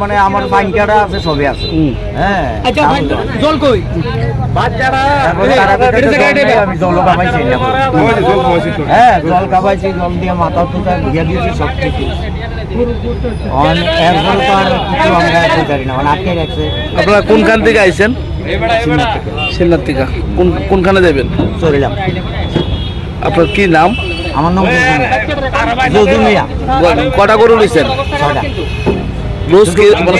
মানে আমার বাঙ্কারা আছে ছবি আছে জল জল দিয়ে মাথা টুটা দিয়েছি সব কিছু কোনখান থেকে আইসেন সিন্নার থেকে কোন কোনখানে যাবেন চলিলাম আপনার কি নাম আমার নাম যদু মিয়া কটা গরু নিছেন ছটা রোজ কি মানে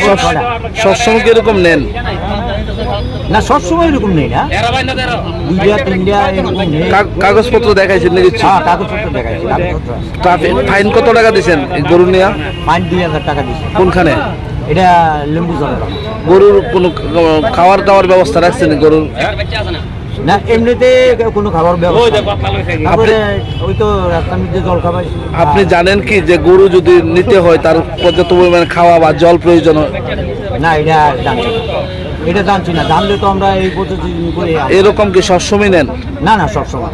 সবসময় কীরকম নেন না সবসময় এরকম নেই না। দুইটা তিনটা এরকম নেই। কাগজপত্র দেখাইছেন নাকি? হ্যাঁ কাগজপত্র দেখাইছি কাগজপত্র। আছে। ট্রাফিক ফাইন কত টাকা গরু নিয়ে? দুই হাজার টাকা দিচ্ছে কোনখানে? এটা লেম্বু জলের গরুর কোনো খাওয়ার দাওয়ার ব্যবস্থা রাখছেন গরুর? না। এমনিতে কোনো খাবার ব্যবস্থা ওই তো রাস্তার মধ্যে জল খাবাই আপনি জানেন কি যে গরু যদি নিতে হয় তার পর্যাপ্ত পরিমাণে খাওয়া বা জল প্রয়োজন হয়? না এটা এটা জানছি না। জানলে তো আমরা এই পদ্ধতি করে এরকম কি সবসময় নেন? না না সবসময়।